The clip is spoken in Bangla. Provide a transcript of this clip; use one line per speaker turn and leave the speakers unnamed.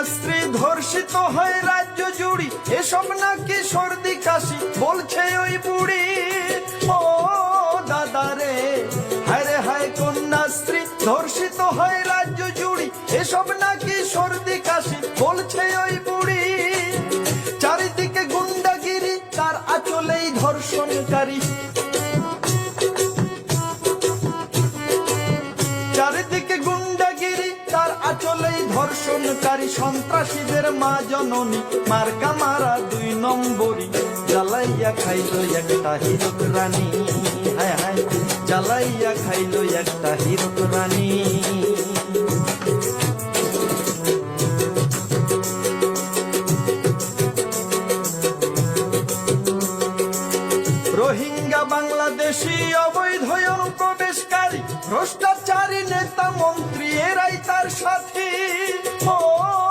কন্যাশ্রী ধর্ষিত হয় রাজ্য জুড়ি। এসব নাকি সর্দি কাশি, বলছে ওই বুড়ি। ও দাদা রে, হায় হায় কন্যাশ্রী, ধর্ষিত হয় রাজ্য জুড়ি। এসব নাকি সর্দি কাশি, বলছে ওই বুড়ি। চারিদিকে গুন্ডাগিরি, তার আচলেই ধর্ষণকারী। চারিদিকে ধর্ষণকারী সন্ত্রাসীদের মা জননী, মার্কা মারা দুই নম্বরী। জ্বালাইয়া খাইল একটা হিরক রানী। হায় হায়, জ্বালাইয়া খাইল একটা হিরক রানী। রোহিঙ্গা বাংলাদেশি অবৈধ অনুপ্রবেশকারী ভ্রষ্টাচারী নেতা মন্ত্রী, এরাই তার সাথে।